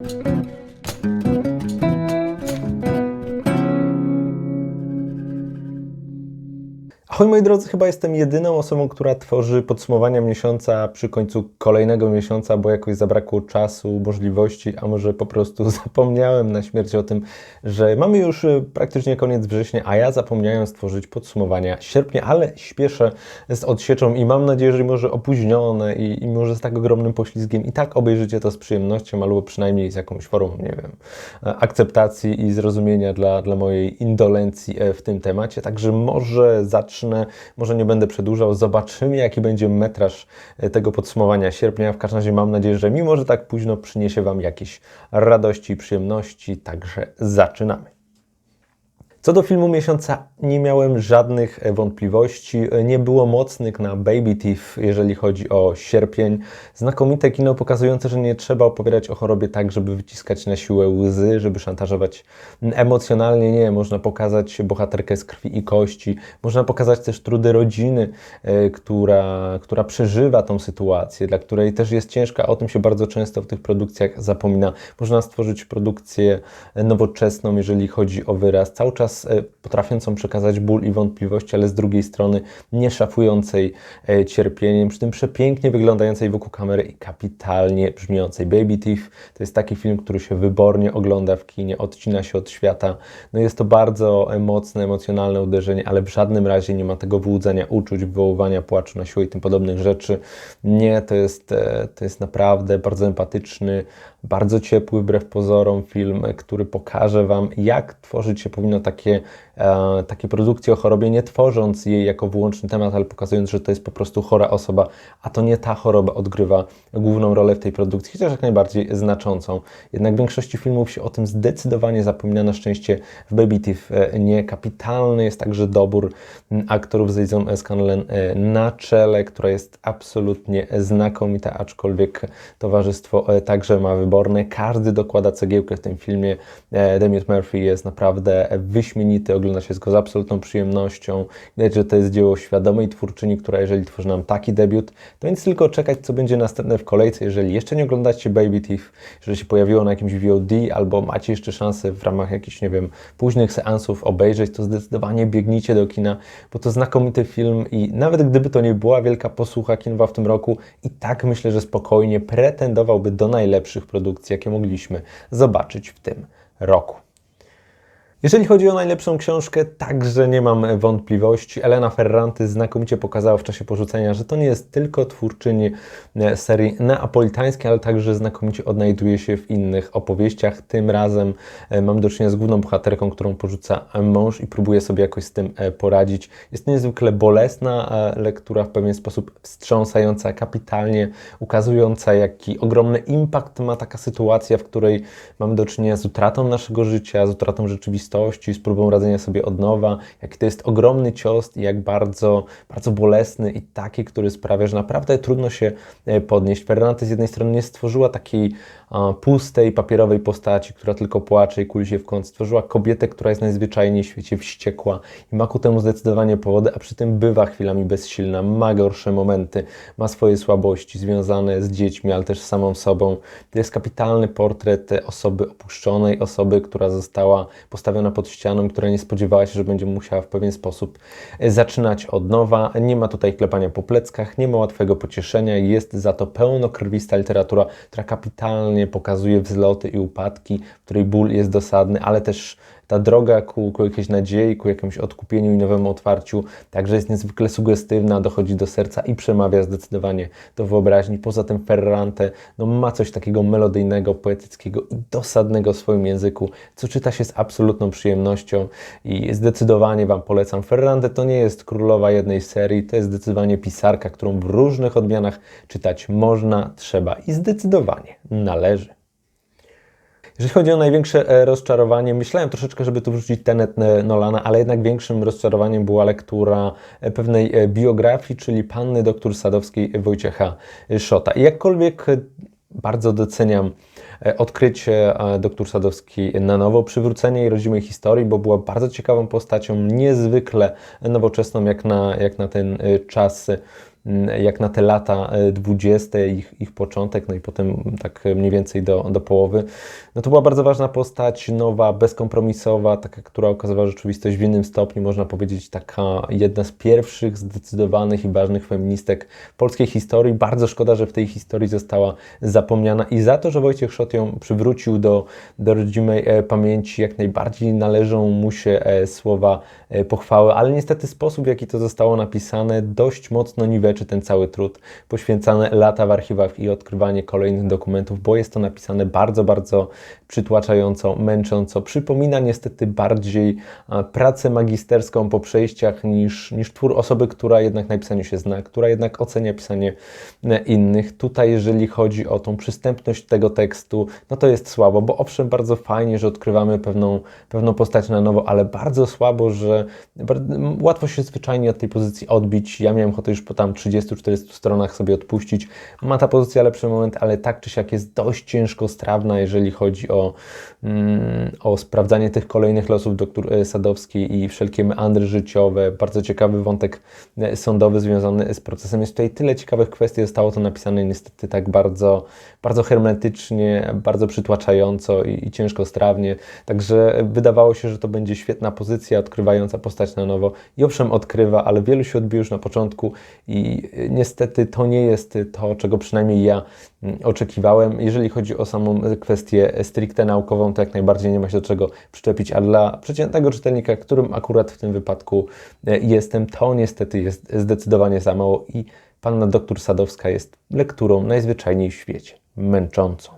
thank you. Ahoj moi drodzy, chyba jestem jedyną osobą, która tworzy podsumowania miesiąca przy końcu kolejnego miesiąca, bo jakoś zabrakło czasu, możliwości, a może po prostu zapomniałem na śmierć o tym, że mamy już y, praktycznie koniec września, a ja zapomniałem stworzyć podsumowania sierpnia, ale śpieszę z odsieczą i mam nadzieję, że może opóźnione i, i może z tak ogromnym poślizgiem i tak obejrzycie to z przyjemnością, albo przynajmniej z jakąś formą, nie wiem, e, akceptacji i zrozumienia dla, dla mojej indolencji e, w tym temacie. Także może zacznę, może nie będę przedłużał, zobaczymy jaki będzie metraż e, tego podsumowania sierpnia. W każdym razie mam nadzieję, że mimo, że tak późno przyniesie Wam jakieś radości i przyjemności, także zaczynamy. Co do filmu miesiąca, nie miałem żadnych e, wątpliwości. E, Nie było mocnych na Baby Thief, jeżeli chodzi o sierpień. Znakomite kino pokazujące, że nie trzeba opowiadać o chorobie tak, żeby wyciskać na siłę łzy, żeby szantażować emocjonalnie. Nie, można pokazać bohaterkę z krwi i kości. Można pokazać też trudy rodziny, e, która, która przeżywa tą sytuację, dla której też jest ciężka. O tym się bardzo często w tych produkcjach zapomina. Można stworzyć produkcję nowoczesną, jeżeli chodzi o wyraz. Cały czas e, potrafiącą przekazać ból i wątpliwości, ale z drugiej strony nie szafującej e, cierpieniem, przy tym przepięknie wyglądającej wokół kamery i kapitalnie brzmiącej. Baby Thief to jest taki film, który się wybornie ogląda w kinie, odcina się od świata. No jest to bardzo mocne, emocjonalne uderzenie, ale w żadnym razie nie ma tego wyłudzenia uczuć, wywoływania płaczu na siłę i tym podobnych rzeczy. Nie, to jest, e, to jest naprawdę bardzo empatyczny, bardzo ciepły wbrew pozorom film, który pokaże Wam, jak tworzyć się powinno takie, e, takie produkcje o chorobie, nie tworząc jej jako wyłączny temat, ale pokazując, że to jest po prostu chora osoba, a to nie ta choroba odgrywa główną rolę w tej produkcji, chociaż jak najbardziej znaczącą. Jednak w większości filmów się o tym zdecydowanie zapomina. Na szczęście w Baby Thief e, nie. Kapitalny jest także dobór aktorów z Izą Scanlen e, na czele, która jest absolutnie znakomita, aczkolwiek towarzystwo e, także ma wyborne. Każdy dokłada cegiełkę w tym filmie. Demiot Murphy jest naprawdę wyśmienity, ogląda się go z absolutną przyjemnością. Widać, że to jest dzieło świadomej twórczyni, która jeżeli tworzy nam taki debiut, to nic tylko czekać, co będzie następne w kolejce. Jeżeli jeszcze nie oglądacie Baby Thief, jeżeli się pojawiło na jakimś VOD, albo macie jeszcze szansę w ramach jakichś, nie wiem, późnych seansów obejrzeć, to zdecydowanie biegnijcie do kina, bo to znakomity film i nawet gdyby to nie była wielka posłucha kinowa w tym roku, i tak myślę, że spokojnie pretendowałby do najlepszych produkcji, jakie mogliśmy zobaczyć w tym roku. Jeżeli chodzi o najlepszą książkę, także nie mam wątpliwości. Elena Ferranty znakomicie pokazała w czasie porzucenia, że to nie jest tylko twórczyni e, serii neapolitańskiej, ale także znakomicie odnajduje się w innych opowieściach. Tym razem e, mam do czynienia z główną bohaterką, którą porzuca mąż i próbuje sobie jakoś z tym e, poradzić. Jest niezwykle bolesna lektura, w pewien sposób wstrząsająca, kapitalnie ukazująca, jaki ogromny impact ma taka sytuacja, w której mamy do czynienia z utratą naszego życia, z utratą rzeczywistości, z próbą radzenia sobie od nowa, jaki to jest ogromny cios i jak bardzo, bardzo bolesny i taki, który sprawia, że naprawdę trudno się e, podnieść. Ferrante z jednej strony nie stworzyła takiej pustej, papierowej postaci, która tylko płacze i kuli się w kąt. Stworzyła kobietę, która jest najzwyczajniej w świecie wściekła i ma ku temu zdecydowanie powody, a przy tym bywa chwilami bezsilna, ma gorsze momenty, ma swoje słabości związane z dziećmi, ale też z samą sobą. To jest kapitalny portret osoby opuszczonej, osoby, która została postawiona pod ścianą, która nie spodziewała się, że będzie musiała w pewien sposób e, zaczynać od nowa. Nie ma tutaj klepania po pleckach, nie ma łatwego pocieszenia, jest za to pełnokrwista literatura, która kapitalnie pokazuje wzloty i upadki, w której ból jest dosadny, ale też ta droga ku, ku jakiejś nadziei, ku jakimś odkupieniu i nowemu otwarciu także jest niezwykle sugestywna, dochodzi do serca i przemawia zdecydowanie do wyobraźni. Poza tym Ferrante no, ma coś takiego melodyjnego, poetyckiego i dosadnego w swoim języku, co czyta się z absolutną przyjemnością i zdecydowanie Wam polecam. Ferrante to nie jest królowa jednej serii, to jest zdecydowanie pisarka, którą w różnych odmianach czytać można, trzeba i zdecydowanie należy. Jeżeli chodzi o największe e, rozczarowanie, myślałem troszeczkę, żeby tu wrzucić Tenet e, Nolana, ale jednak większym rozczarowaniem była lektura e, pewnej biografii, czyli Panny doktor Sadowskiej Wojciecha Szota. I jakkolwiek bardzo doceniam odkrycie dr Sadowskiej na nowo, przywrócenie jej rodzimej historii, bo była bardzo ciekawą postacią, niezwykle nowoczesną jak na, jak na ten czas jak na te lata 20, ich, ich początek, no i potem tak mniej więcej do, do połowy. No to była bardzo ważna postać, nowa, bezkompromisowa, taka, która okazywała rzeczywistość w innym stopniu, można powiedzieć, taka jedna z pierwszych zdecydowanych i ważnych feministek polskiej historii. Bardzo szkoda, że w tej historii została zapomniana i za to, że Wojciech Szot ją przywrócił do, do rodzimej e, pamięci, jak najbardziej należą mu się e, słowa e, pochwały, ale niestety sposób, w jaki to zostało napisane, dość mocno niweczy ten cały trud, poświęcane lata w archiwach i odkrywanie kolejnych dokumentów, bo jest to napisane bardzo, bardzo przytłaczająco, męcząco. Przypomina niestety bardziej pracę magisterską po przejściach niż, niż twór osoby, która jednak na pisaniu się zna, która jednak ocenia pisanie innych. Tutaj, jeżeli chodzi o tą przystępność tego tekstu, no to jest słabo, bo owszem, bardzo fajnie, że odkrywamy pewną, pewną postać na nowo, ale bardzo słabo, że łatwo się zwyczajnie od tej pozycji odbić. Ja miałem ochotę już po tam 30-40 stronach sobie odpuścić. Ma ta pozycja lepszy moment, ale tak czy siak jest dość ciężko strawna, jeżeli chodzi o, mm, o sprawdzanie tych kolejnych losów doktor e, Sadowskiej i wszelkie meandry życiowe. Bardzo ciekawy wątek e, sądowy związany z procesem. Jest tutaj tyle ciekawych kwestii, zostało to napisane niestety tak bardzo, bardzo hermetycznie, bardzo przytłaczająco i, i ciężko strawnie. Także wydawało się, że to będzie świetna pozycja, odkrywająca postać na nowo. I owszem, odkrywa, ale wielu się odbił już na początku i e, niestety to nie jest to, czego przynajmniej ja mm, oczekiwałem. Jeżeli chodzi o samą kwestię stricte naukową, to jak najbardziej nie ma się do czego przyczepić, a dla przeciętnego czytelnika, którym akurat w tym wypadku e, jestem, to niestety jest zdecydowanie za mało i panna doktor Sadowska jest lekturą najzwyczajniej w świecie, męczącą.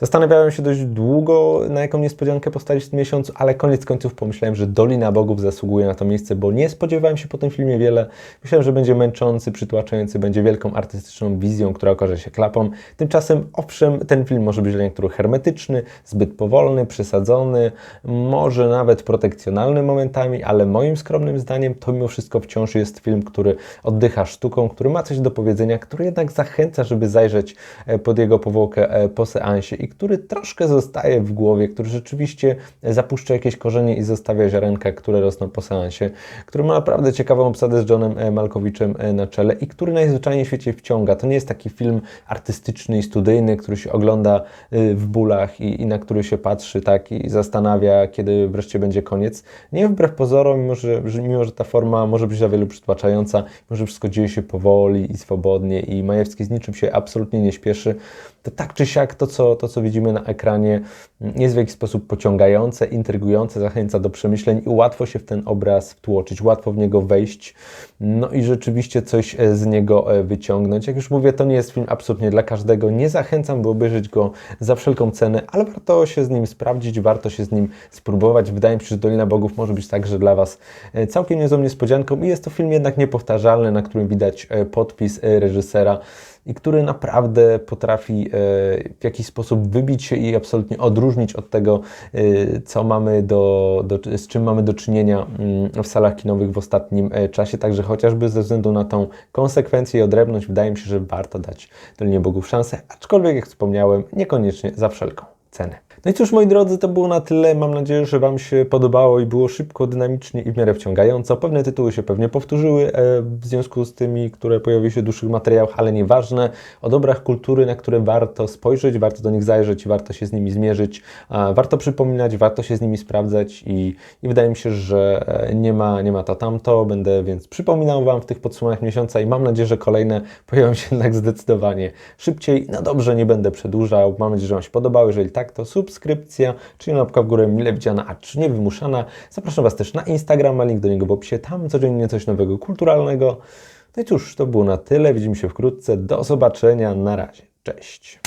Zastanawiałem się dość długo, na jaką niespodziankę postawić w tym miesiącu, ale koniec końców pomyślałem, że Dolina Bogów zasługuje na to miejsce, bo nie spodziewałem się po tym filmie wiele. Myślałem, że będzie męczący, przytłaczający, będzie wielką artystyczną wizją, która okaże się klapą. Tymczasem, owszem, ten film może być dla niektórych hermetyczny, zbyt powolny, przesadzony, może nawet protekcjonalny momentami, ale moim skromnym zdaniem to mimo wszystko wciąż jest film, który oddycha sztuką, który ma coś do powiedzenia, który jednak zachęca, żeby zajrzeć e, pod jego powłokę e, po seansie który troszkę zostaje w głowie, który rzeczywiście zapuszcza jakieś korzenie i zostawia ziarenka, które rosną po seansie, który ma naprawdę ciekawą obsadę z Johnem e, Malkowiczem e, na czele i który najzwyczajniej w świecie wciąga. To nie jest taki film artystyczny i studyjny, który się ogląda e, w bólach i, i na który się patrzy tak i zastanawia, kiedy wreszcie będzie koniec. Nie wbrew pozorom, mimo że, mimo że ta forma może być dla wielu przytłaczająca, może wszystko dzieje się powoli i swobodnie i Majewski z niczym się absolutnie nie śpieszy, to tak czy siak to, co, to, co widzimy na ekranie, jest w jakiś sposób pociągające, intrygujące, zachęca do przemyśleń i łatwo się w ten obraz wtłoczyć, łatwo w niego wejść, no i rzeczywiście coś e, z niego e, wyciągnąć. Jak już mówię, to nie jest film absolutnie dla każdego. Nie zachęcam, by obejrzeć go za wszelką cenę, ale warto się z nim sprawdzić, warto się z nim spróbować. Wydaje mi się, że Dolina Bogów może być także dla Was e, całkiem niezłą niespodzianką i jest to film jednak niepowtarzalny, na którym widać podpis reżysera i który naprawdę potrafi e, w jakiś sposób wybić się i absolutnie odróżnić od tego, e, co mamy do, do, z czym mamy do czynienia mm, w salach kinowych w ostatnim e, czasie. Także chociażby ze względu na tą konsekwencję i odrębność, wydaje mi się, że warto dać Dolinie Bogów szansę, aczkolwiek jak wspomniałem, niekoniecznie za wszelką cenę. No i cóż, moi drodzy, to było na tyle. Mam nadzieję, że Wam się podobało i było szybko, dynamicznie i w miarę wciągająco. Pewne tytuły się pewnie powtórzyły e, w związku z tymi, które pojawiły się w dłuższych materiałach, ale nieważne. O dobrach kultury, na które warto spojrzeć, warto do nich zajrzeć, warto się z nimi zmierzyć, warto przypominać, warto się z nimi sprawdzać i, i wydaje mi się, że e, nie ma, nie ma to tamto. Będę więc przypominał Wam w tych podsumowaniach miesiąca i mam nadzieję, że kolejne pojawią się jednak zdecydowanie szybciej. No dobrze, nie będę przedłużał. Mam nadzieję, że Wam się podobało. Jeżeli tak, to sub subskrypcja, czyli łapka w górę mile widziana, a czy nie wymuszana. Zapraszam Was też na Instagrama, link do niego w opisie, tam codziennie coś nowego, kulturalnego. No i cóż, to było na tyle, widzimy się wkrótce, do zobaczenia, na razie, cześć.